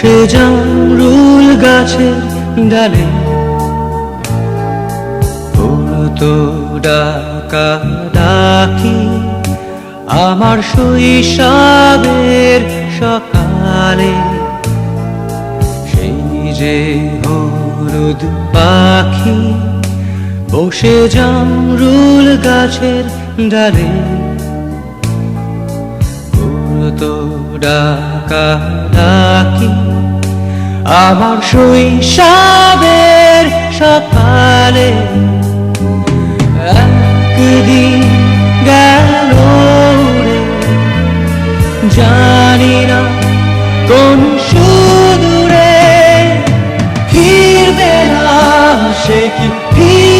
বসে জামরুল গাছের ডালে। পড়তো ডাকা ডাকি আমার শৈশবের সকালে। সেই যে হলুদ পাখি বসে জামরুল গাছের ডালে। তো ডাকা ডাকি আমার শৈশবের সকালে একদিন গেল জানি না কোন সুদূরে ফিরবে না সে কি ফিরবে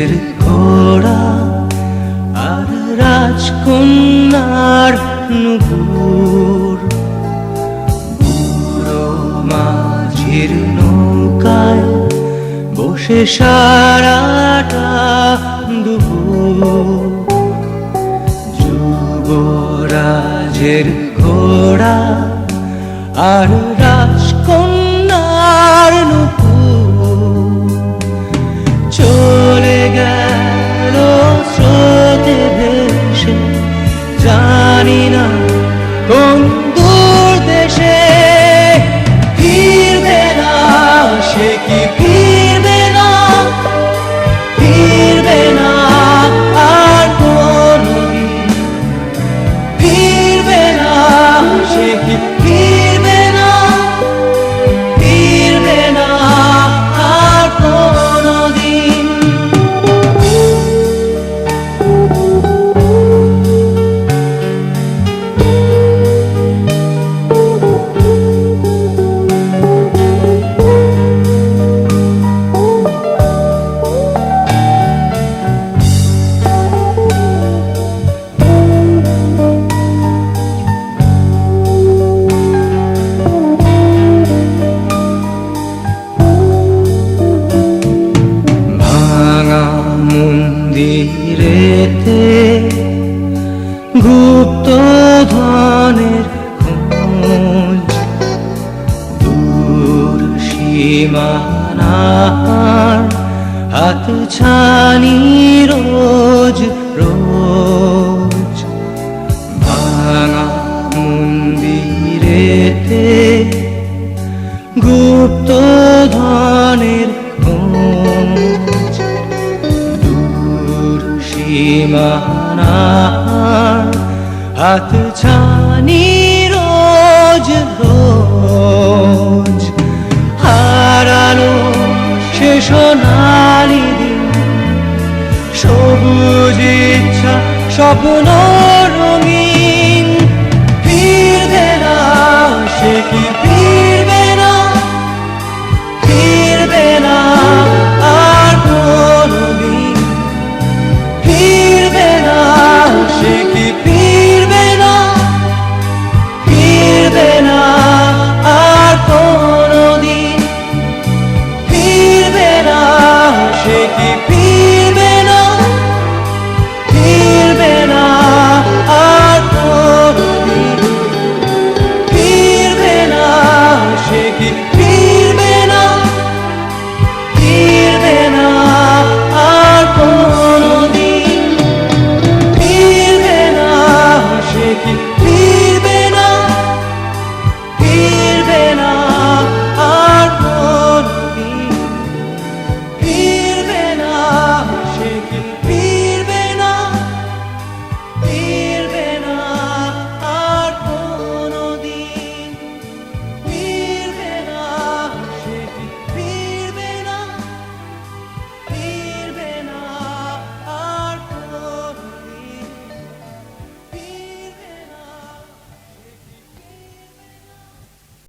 যুবরাজের ঘোড়া আর রাজকন্যার নুপুর। পুরো মাঝির নৌকায় বসে সারাটা দুপুর। যুবরাজের ঘোড়া আর রাজকন্যার জানি সীমানার হাত ছানি রোজ রোজ। ভাঙা মন্দিরেতে গুপ্ত ধনের খোঁজ। দূর সীমানার হাত ছানি রোজ রোজ। সোনালি দিন সবুজ ইচ্ছা স্বপ্ন রঙিন ফিরবে না সে কি